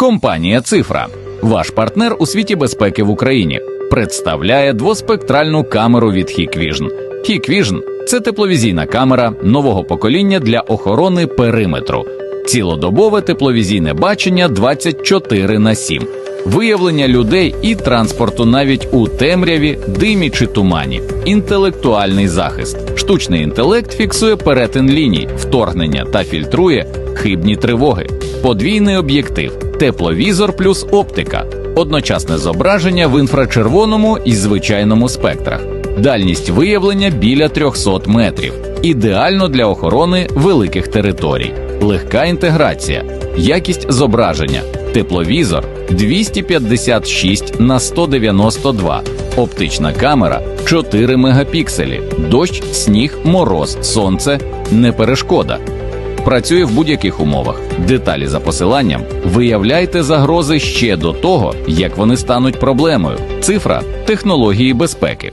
Компанія Цифра, ваш партнер у світі безпеки в Україні, представляє двоспектральну камеру від Hikvision. Hikvision – це тепловізійна камера нового покоління для охорони периметру, цілодобове тепловізійне бачення 24 на 7, виявлення людей і транспорту навіть у темряві, димі чи тумані, інтелектуальний захист. Штучний інтелект фіксує перетин ліній, вторгнення та фільтрує хибні тривоги, подвійний об'єктив, тепловізор плюс оптика, одночасне зображення в інфрачервоному і звичайному спектрах, дальність виявлення біля 300 метрів, ідеально для охорони великих територій, легка інтеграція, якість зображення, тепловізор 256 на 192, оптична камера 4 мегапікселі, дощ, сніг, мороз, сонце не перешкода. Працює в будь-яких умовах. Деталі за посиланням. Виявляйте загрози ще до того, як вони стануть проблемою. Цифра технології безпеки.